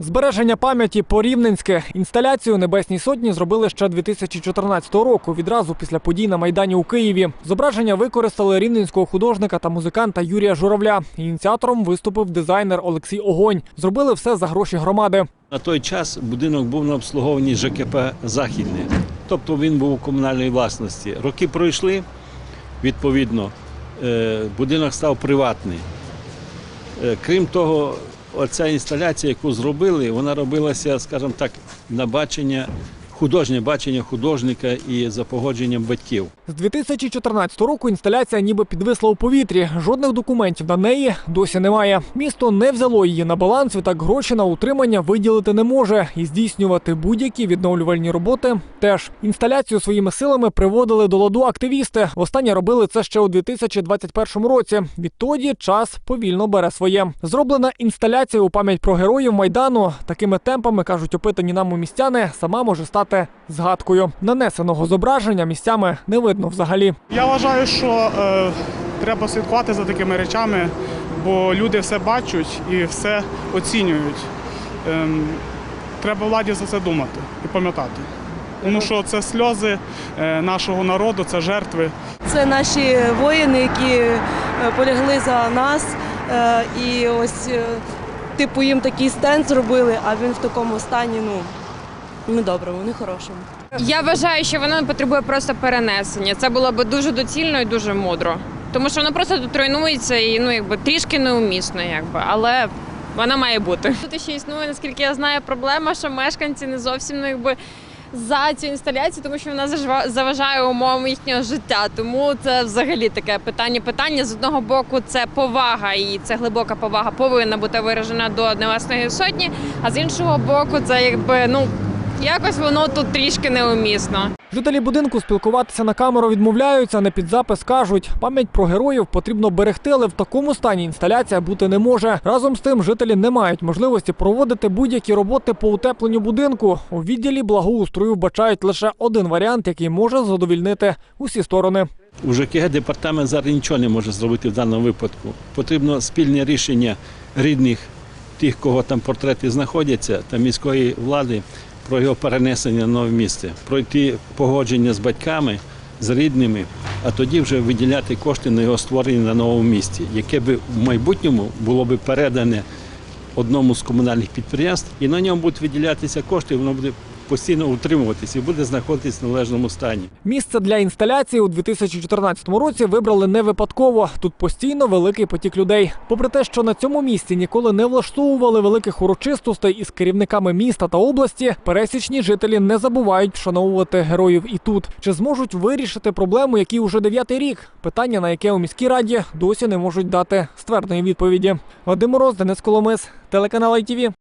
Збереження пам'яті по-рівненськи. Інсталяцію Небесній сотні зробили ще 2014 року, відразу після подій на Майдані у Києві. Зображення використали рівненського художника та музиканта Юрія Журавля. Ініціатором виступив дизайнер Олексій Огонь. Зробили все за гроші громади. На той час будинок був на обслуговуванні ЖКП Західне, тобто він був у комунальній власності. Роки пройшли, відповідно, е, будинок став приватний. Е, Крім того, оця інсталяція, яку зробили, вона робилася, скажімо так, на бачення, художнє бачення художника і за погодженням батьків. З 2014 року інсталяція ніби підвисла у повітрі. Жодних документів на неї досі немає. Місто не взяло її на баланс, відтак гроші на утримання виділити не може і здійснювати будь-які відновлювальні роботи. Теж інсталяцію своїми силами приводили до ладу активісти. Востаннє робили це ще у 2021 році. Відтоді час повільно бере своє. Зроблена інсталяція у пам'ять про героїв майдану. Такими темпами кажуть опитані нами містяни, сама може стати згадкою. Нанесеного зображення місцями не видно взагалі. Я вважаю, що е, треба слідкувати за такими речами, бо люди все бачать і все оцінюють. Ем, треба владі за це думати і пам'ятати. Тому що це сльози е, нашого народу, це жертви. Це наші воїни, які е, полягли за нас. Е, І ось, е, типу, їм такий стенд зробили, а він в такому стані, ну, не доброму, не хорошому. Я вважаю, що воно потребує просто перенесення. Це було б дуже доцільно і дуже мудро. Тому що воно просто тут руйнується і ну якби трішки неумісно, якби, але вона має бути. Тут ще існує, наскільки я знаю, проблема, що мешканці не зовсім ну, якби. За цю інсталяцію, тому що вона заважає умовам їхнього життя. Тому це взагалі таке питання. Питання з одного боку це повага, і це глибока повага повинна бути виражена до Небесної сотні. А з іншого боку, це якби ну якось воно тут трішки неумісно. Жителі будинку спілкуватися на камеру відмовляються, не під запис кажуть, пам'ять про героїв потрібно берегти, але в такому стані інсталяція бути не може. Разом з тим, жителі не мають можливості проводити будь-які роботи по утепленню будинку. У відділі благоустрою вбачають лише один варіант, який може задовільнити усі сторони. У ЖКГ департамент зараз нічого не може зробити в даному випадку. Потрібно спільне рішення рідних тих, кого там портрети знаходяться, та міської влади про його перенесення на нове місце, пройти погодження з батьками, з рідними, а тоді вже виділяти кошти на його створення на новому місці, яке би в майбутньому було би передане одному з комунальних підприємств, і на ньому будуть виділятися кошти, воно буде постійно утримуватися і буде знаходитися в належному стані. Місце для інсталяції у 2014 році вибрали не випадково. Тут постійно великий потік людей. Попри те, що на цьому місці ніколи не влаштовували великих урочистостей із керівниками міста та області, пересічні жителі не забувають вшановувати героїв і тут. Чи зможуть вирішити проблему, які уже дев'ятий рік? Питання, на яке у міській раді досі не можуть дати ствердної відповіді. Вадим Мороз, Денис Коломис, телеканал ITV.